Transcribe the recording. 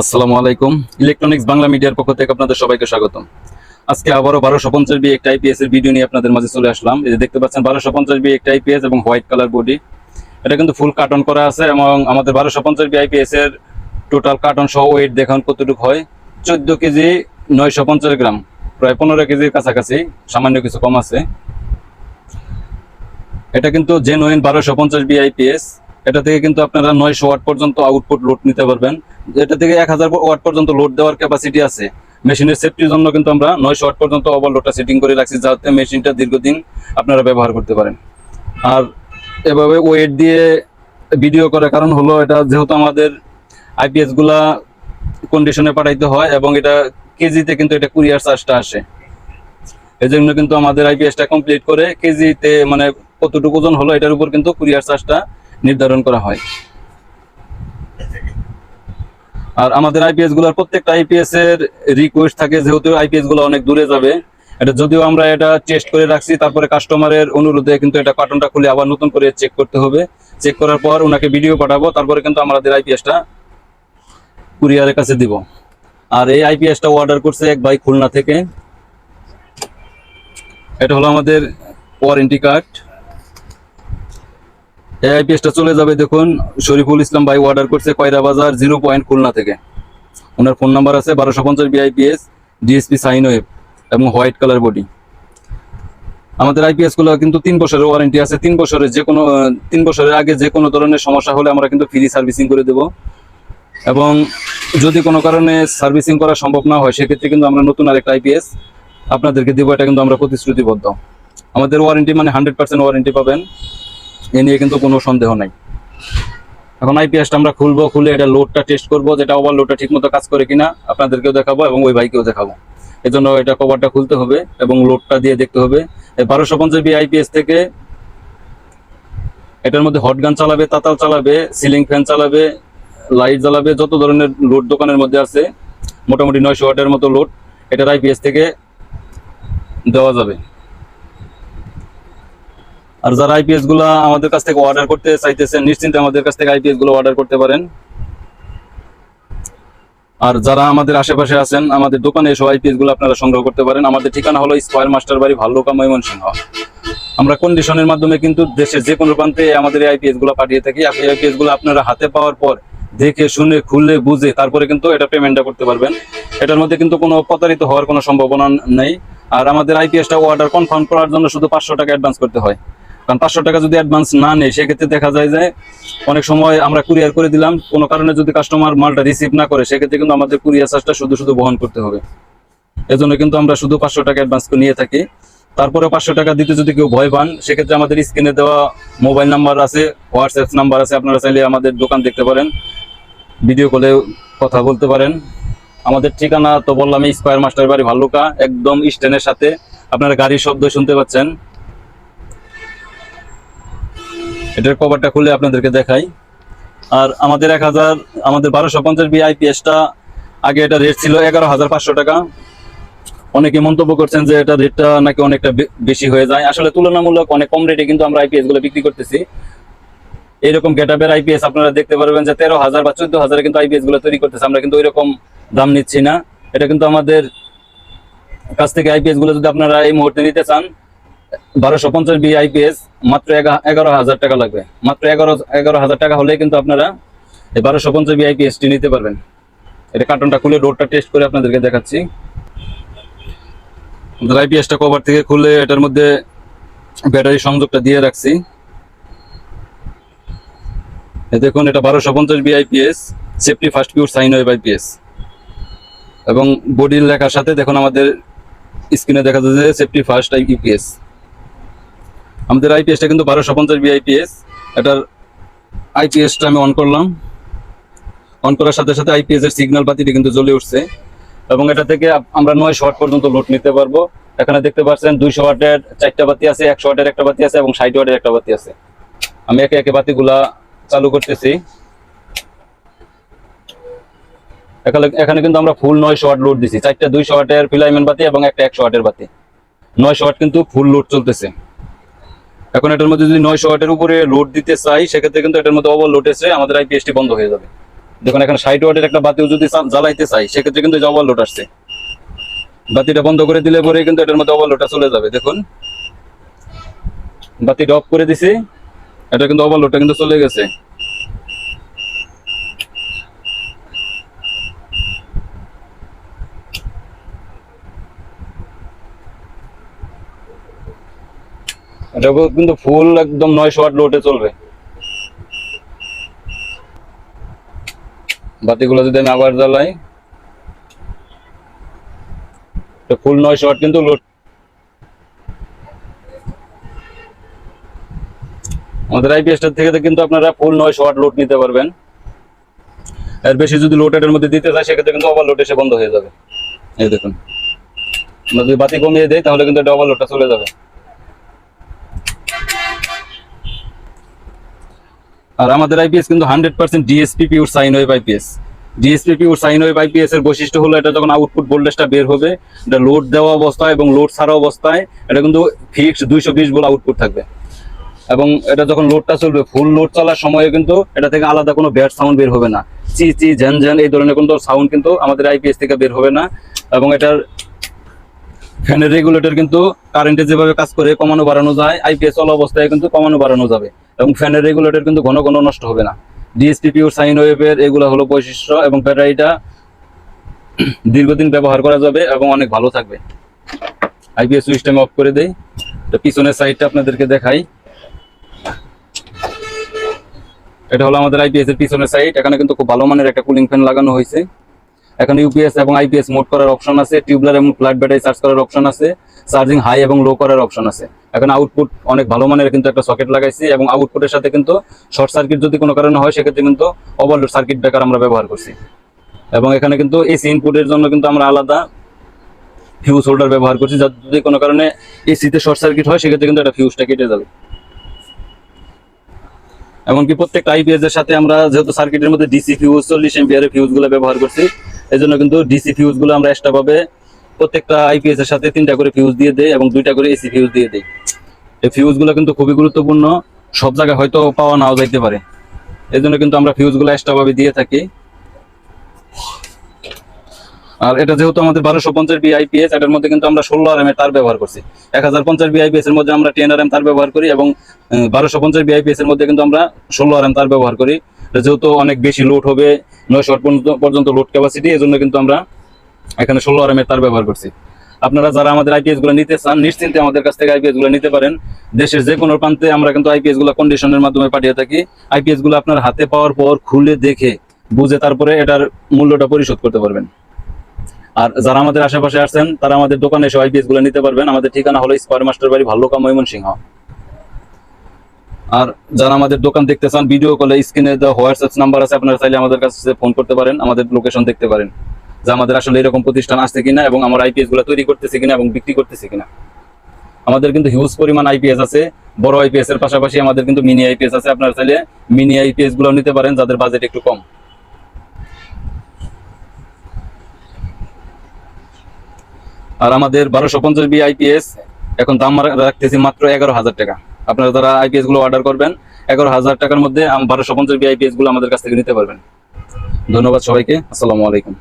আসসালামু আলাইকুম। ইলেকট্রনিক্স বাংলা মিডিয়ার পক্ষ থেকে আপনাদের সবাইকে স্বাগতম। আজকে আবারও বারোশো পঞ্চাশ বি একটা আইপিএস এর ভিডিও নিয়ে আপনাদের মাঝে চলে আসলাম। এই যে দেখতে পাচ্ছেন, বারোশো পঞ্চাশ বি একটা আইপিএস এবং হোয়াইট কালার বডি এটা কিন্তু ফুল কার্টন করা আছে এবং আমাদের বারোশো পঞ্চাশ বি আইপিএস এর টোটাল কার্টন সহ ওয়েট দেখান কতটুকু হয়। চোদ্দ কেজি, নয়শো পঞ্চাশ গ্রাম। প্রায় পনেরো কেজির কাছাকাছি, সামান্য কিছু কম আছে। এটা কিন্তু জেনুইন বারোশো পঞ্চাশ বিআইপিএস এটা থেকে কিন্তু আপনারা নয়শো ওয়াট পর্যন্ত আউটপুট লোড নিতে পারবেন। এটা থেকে এক হাজার ওয়াট পর্যন্ত লোড দেওয়ার ক্যাপাসিটি আছে। মেশিনের সেফটির জন্য কিন্তু আমরা নয়শো ওয়াট পর্যন্ত ওভারলোডটা সেটিং করে রাখছি, যাতে মেশিনটা দীর্ঘদিন আপনারা ব্যবহার করতে পারেন। আর এভাবে ওয়েট দিয়ে ভিডিও করার কারণ হলো এটা যেহেতু আমাদের আইপিএসগুলা কন্ডিশনে পাঠাইতে হয় এবং এটা কেজিতে কিন্তু এটা কুরিয়ার চার্জটা আসে। এই জন্য কিন্তু আমাদের আইপিএসটা কমপ্লিট করে কেজিতে মানে কতটুকু ওজন হলো এটার উপর কিন্তু কুরিয়ার চার্জটা নির্ধারণ করা হয়। আর আমাদের আইপিএসগুলোর প্রত্যেকটা আইপিএস এর রিকোয়েস্ট থাকে, যেহেতু আইপিএসগুলো অনেক দূরে যাবে, এটা যদিও আমরা এটা টেস্ট করে রাখছি, তারপরে কাস্টমারের অনুরোধে কিন্তু এটা কার্টনটা খুলে আবার নতুন করে চেক করতে হবে। চেক করার পর ওনাকে ভিডিও পাঠাবো, তারপরে কিন্তু আমাদের আইপিএসটা কুরিয়ারের কাছে দিব। আর এই আইপিএসটা অর্ডার করছে এক ভাই খুলনা থেকে। এটা হলো আমাদের ওয়ারেন্টি কার্ড এই আইপিএসটা চলে যাবে দেখুন, শরীফুল ইসলাম ভাই অর্ডার করছে কয়রা বাজার জিরো পয়েন্ট খুলনা থেকে। ওনার ফোন নাম্বার আছে বারোশো পঞ্চাশ B IPS DSP sine wave এবং হোয়াইট কালার বডি আমাদের আইপিএসগুলো কিন্তু তিন বছরের ওয়ারেন্টি আছে। তিন বছরের যে কোনো, তিন বছরের আগে যে কোনো ধরনের সমস্যা হলে আমরা কিন্তু ফ্রি সার্ভিসিং করে দেব। এবং যদি কোনো কারণে সার্ভিসিং করা সম্ভব না হয়, সেক্ষেত্রে কিন্তু আমরা নতুন আরেকটা আইপিএস আপনাদেরকে দেবো। এটা কিন্তু আমরা প্রতিশ্রুতিবদ্ধ। আমাদের ওয়ারেন্টি মানে হান্ড্রেড পার্সেন্ট ওয়ারেন্টি পাবেন। এ নিয়ে কিন্তু কোনো সন্দেহ নাই। এখন আইপিএসটা আমরা খুলবো, খুলে এটা লোডটা টেস্ট করব, যেটা ওভারলোডটা ঠিক মতো কাজ করে কিনা, আপনাদেরকেও দেখাবো এবং ওই ভাইকেও দেখাবো। এই জন্য এটা কভারটা খুলতে হবে এবং লোডটা দিয়ে দেখতে হবে। বারোশো পঞ্চাশ বি আইপিএস থেকে এটার মধ্যে হট গান চালাবে, তাতাল চালাবে সিলিং ফ্যান চালাবে লাইট জ্বালাবে, যত ধরনের লোড দোকানের মধ্যে আছে, মোটামুটি নয়শো ওয়াটের মতো লোড এটার আইপিএস থেকে দেওয়া যাবে। আর যারা আইপিএসগুলো আমাদের কাছ থেকে অর্ডার করতে চাইতেছেন, নিশ্চিন্তে আমাদের কাছ থেকে আইপিএসগুলো অর্ডার করতে পারেন। আর যারা আমাদের আশেপাশে আছেন, আমাদের দোকানে এসে আইপিএসগুলো আপনারা সংগ্রহ করতে পারেন। আমাদের ঠিকানা হলো স্কোয়ার মাস্টার বাড়ি, ভাল্লুকা, ময়মনসিংহ। আমরা কন্ডিশনের মাধ্যমে কিন্তু দেশের যে কোনো প্রান্তে আমাদের আইপিএসগুলো পাঠিয়ে থাকি। আইপিএসগুলো আপনারা হাতে পাওয়ার পর দেখে, শুনে, খুলে, বুঝে, তারপরে কিন্তু এটা পেমেন্টটা করতে পারবেন। এটার মধ্যে কিন্তু কোনো প্রতারিত হওয়ার কোনো সম্ভাবনা নেই। আর আমাদের আইপিএসটা অর্ডার কনফার্ম করার জন্য শুধু পাঁচশো টাকা অ্যাডভান্স করতে হয়। কারণ পাঁচশো টাকা যদি অ্যাডভান্স না নেই, সেক্ষেত্রে দেখা যায় যে অনেক সময় আমরা কুরিয়ার করে দিলাম, কোনো কারণে যদি কাস্টমার মালটা রিসিভ না করে, সেক্ষেত্রে কিন্তু আমাদের কুরিয়ার চার্জটা শুধু শুধু বহন করতে হবে। এজন্য কিন্তু আমরা শুধু পাঁচশো টাকা অ্যাডভান্স করে নিয়ে থাকি। তারপরে পাঁচশো টাকা দিতে যদি কেউ ভয় পান, সেক্ষেত্রে আমাদের স্ক্রিনে দেওয়া মোবাইল নাম্বার আছে হোয়াটসঅ্যাপ নাম্বার আছে, আপনারা চাইলে আমাদের দোকান দেখতে পারেন। ভিডিও কলে কথা বলতে পারেন। আমাদের ঠিকানা তো বললাম স্কোয়ার মাস্টার বাড়ি ভাল্লুকা একদম স্ট্যান্ডের সাথে। আপনারা গাড়ির শব্দ শুনতে পাচ্ছেন। এটার কভারটা খুলে আপনাদেরকে দেখাই। আর আমাদের এক হাজার, আমাদের বারোশো পঞ্চাশ বিআইপিএসটা আগে এটা রেট ছিল এগারো হাজার পাঁচশো টাকা। অনেকে মন্তব্য করছেন যে এটা রেটটা নাকি অনেকটা বেশি হয়ে যায়। আসলে তুলনামূলক অনেক কম রেটে কিন্তু আমরা আইপিএসগুলো বিক্রি করতেছি। এইরকম গেটাপের আইপিএস আপনারা দেখতে পারবেন যে তেরো হাজার বা চোদ্দ হাজারে কিন্তু আইপিএসগুলো তৈরি করতেছে। আমরা কিন্তু ওইরকম দাম নিচ্ছি না। এটা কিন্তু আমাদের কাছ থেকে আইপিএসগুলো যদি আপনারা এই মুহূর্তে নিতে চান বারোশো পঞ্চাশ বি আইপিএস মাত্র এগা- এগারো হাজার টাকা লাগবে। মাত্র এগারো এগারো হাজার টাকা হলে কিন্তু আপনারা এই বারোশো পঞ্চাশ বি আইপিএসটি নিতে পারবেন। এটা কার্টনটা খুলে ডোরটা টেস্ট করে আপনাদেরকে দেখাচ্ছি। আইপিএসটা কভার থেকে খুলে এটার মধ্যে ব্যাটারি সংযোগটা দিয়ে রাখছি। দেখুন, এটা বারোশো পঞ্চাশ BIPS safety first pure sine wave IPS এবং বডির লেখার সাথে দেখুন, আমাদের স্ক্রিনে দেখা যাচ্ছে সেফটি ফার্স্ট আইপিএস আমাদের আইপিএসটা কিন্তু বারোশো পঞ্চাশ বিআইপিএস এটার আইপিএসটা আমি অন করলাম। অন করার সাথে সাথে আইপিএস এর সিগন্যাল বাতিটি কিন্তু জ্বলে উঠছে। এবং এটা থেকে আমরা নয় ওয়াট পর্যন্ত লোড নিতে পারব। এখানে দেখতে পাচ্ছেন দুইশো ওয়াটের চারটা বাতি আছে, একশো ওয়াটের একটা বাতি আছে এবং ষাট ওয়াটের একটা বাতি আছে। আমি একে একে বাতিগুলা চালু করতেছি। এখানে এখানে কিন্তু আমরা ফুল নয়শো ওয়াট লোড দিছি। চারটা দুইশো ওয়াটের ফিলাইমেন্ট বাতি এবং একটা একশো ওয়াটের বাতি। নয়শো ওয়াট কিন্তু ফুল লোড চলতেছে। এখন এটার মধ্যে যদি নয়শো ওয়াটের উপরে লোড দিতে চাই, সেক্ষেত্রে কিন্তু এটার মধ্যে ওভার লোড এসে আমাদের আইপিএসটি বন্ধ হয়ে যাবে। দেখুন, এখন ষাট ওয়াটের একটা বাতিও যদি জ্বালাইতে চাই, সেক্ষেত্রে কিন্তু ওভারলোড আসছে। বাতিটা বন্ধ করে দিলে পরে কিন্তু এটার মধ্যে ওভারলোডটা চলে যাবে। দেখুন, বাতিটা অফ করে দিছি, এটা কিন্তু ওভারলোডটা কিন্তু চলে গেছে। এটা কিন্তু ফুল একদম নয়শো ওয়াট লোডে চলবে। বাতিগুলো যদি আমি আবার জ্বালাই ফুল নয়শো ওয়াট কিন্তু লোড আমাদের আইপিএসটার থেকে কিন্তু আপনারা ফুল নয়শো ওয়াট লোড নিতে পারবেন। এর বেশি যদি লোড এর মধ্যে দিতে চাই সেক্ষেত্রে কিন্তু ওভারলোড এসে বন্ধ হয়ে যাবে। এই দেখুন। যদি বাতি কমিয়ে দেয় তাহলে কিন্তু এটা ওভারলোডটা চলে যাবে। আর আমাদের আইপিএস কিন্তু hundred percent DSP pure sine wave IPS DSP pure sine wave IPS এর বৈশিষ্ট্য হলো এটা যখন আউটপুট ভোল্টেজটা বের হবে, এটা লোড দেওয়া অবস্থায় এবং লোড ছাড়া অবস্থায় এটা কিন্তু ফিক্সড দুইশো বিশ বলে আউটপুট থাকবে। এবং এটা যখন লোডটা চলবে ফুল লোড চলার সময়ে কিন্তু এটা থেকে আলাদা কোনো ব্যাড সাউন্ড বের হবে না। চি চি ঝ্যান ঝ্যান এই ধরনের কোনো সাউন্ড কিন্তু আমাদের আইপিএস থেকে বের হবে না। এবং এটার ফ্যানের রেগুলেটর কিন্তু কারেন্টে যেভাবে কাজ করে, কমানো বাড়ানো যায় আইপিএস চলা অবস্থায় কিন্তু কমানো বাড়ানো যাবে। এবং ফ্যানের রেগুলেটর কিন্তু ঘন ঘন নষ্ট হবে না। ডিএসপি পিউর সাইন ওয়েভের এগুলো হলো বৈশিষ্ট্য এবং ব্যাটারিটা দীর্ঘদিন ব্যবহার করা যাবে এবং অনেক ভালো থাকবে। আইপিএস সুইচটা আমি অফ করে দেই। পিছনের সাইডটা আপনাদেরকে দেখাই। এটা হলো আমাদের আইপিএস এর পিছনের সাইড এখানে কিন্তু খুব ভালো মানের একটা কুলিং ফ্যান লাগানো হয়েছে। এখানে ইউপিএস এবং আইপিএস মোড করার অপশন আছে। টিউবলার এবং ফ্ল্যাট ব্যাটারি চার্জ করার অপশন আছে। চার্জিং হাই এবং লো করার অপশন আছে। এখানে আউটপুট অনেক ভালো মানের কিন্তু একটা সকেট লাগাইছি এবং আউটপুটের সাথে কিন্তু শর্ট সার্কিট যদি কোনো কারণে হয়, সেক্ষেত্রে কিন্তু ওভারলোড সার্কিট ব্রেকার আমরা ব্যবহার করছি। এবং এখানে কিন্তু এসি ইনপুটের জন্য কিন্তু আমরা আলাদা ফিউজ হোল্ডার ব্যবহার করছি যাতে যদি কোনো কারণে এসিতে শর্ট সার্কিট হয়, সেক্ষেত্রে কিন্তু একটা ফিউজটা কেটে যাবে। এমনকি প্রত্যেকটা আইপিএস এর সাথে আমরা যেহেতু সার্কিটের মধ্যে ডিসি ফিউজ চল্লিশ এম্পিয়ারের ফিউজগুলো ব্যবহার করছি এই জন্য কিন্তু ডিসি ফিউজগুলো আমরা এক্সট্রা ভাবে প্রত্যেকটা আইপিএস এর সাথে তিনটা করে ফিউজ দিয়ে দেয় এবং দুইটা করে এসি ফিউজ দিয়ে দেই এই ফিউজগুলো কিন্তু খুবই গুরুত্বপূর্ণ। সব জায়গায় হয়তো পাওয়া নাও যাইতে পারে। এই জন্য কিন্তু আমরা ফিউজগুলো এক্সট্রা ভাবে দিয়ে থাকি। আর এটা যেহেতু আমাদের বারোশো পঞ্চাশ বি আইপিএস এটার মধ্যে কিন্তু আমরা ষোলো আর এম এর তার ব্যবহার করছি। এক হাজার পঞ্চাশ বি আইপিএস এর মধ্যে আমরা টেন আর এম তার ব্যবহার করি এবং বারোশো পঞ্চাশ বি আইপিএস এর মধ্যে কিন্তু আমরা ষোলো আর এম তার ব্যবহার করি। যেহেতু অনেক বেশি লোড হবে, নয়শো পর্যন্ত লোড ক্যাপাসিটি এই জন্য কিন্তু আমরা এখানে ষোলো আর এম তার ব্যবহার করছি। আপনারা যারা আমাদের আইপিএসগুলো নিতে চান, নিশ্চিন্তে আমাদের কাছ থেকে আইপিএসগুলো নিতে পারেন। দেশের যে কোনো প্রান্তে আমরা কিন্তু আইপিএসগুলো কন্ডিশনের মাধ্যমে পাঠিয়ে থাকি। আইপিএসগুলো আপনার হাতে পাওয়ার পর খুলে দেখে, বুঝে তারপরে এটার মূল্যটা পরিশোধ করতে পারবেন। আর যারা আমাদের আশেপাশে আসছেন, তারা আমাদের দোকানে এসে আইপিএসগুলো নিতে পারবেন। আমাদের ঠিকানা হলো স্কোয়ার মাস্টার বাড়ি ভাল্লুকা ময়মনসিংহ। আর যারা আমাদের দোকান দেখতে চান ভিডিও কলে স্ক্রিনে হোয়াটসঅ্যাপ নাম্বার আছে, আপনারা চাইলে আমাদের কাছে ফোন করতে পারেন, আমাদের লোকেশন দেখতে পারেন। যে আমাদের আসলে এরকম প্রতিষ্ঠান আসছে কিনা এবং আমার আইপিএসগুলো তৈরি করতেছে কিনা এবং বিক্রি করতেছে কিনা। আমাদের কিন্তু হিউজ পরিমাণ আইপিএস আছে, বড় আইপিএস এর পাশাপাশি আমাদের কিন্তু মিনি আইপিএস আছে। আপনারা চাইলে মিনি আইপিএসগুলো নিতে পারেন, যাদের বাজেট একটু কম। আর আমাদের বারোশো পঞ্চাশ বি আইপিএস এখন দাম রাখতেছি মাত্র এগারো হাজার টাকা। আপনারা যারা আইপিএসগুলো অর্ডার করবেন, এগারো হাজার টাকার মধ্যে বারোশো পঞ্চাশ বি আইপিএসগুলো আমাদের কাছ থেকে নিতে পারবেন। ধন্যবাদ সবাইকে, আসসালামু আলাইকুম।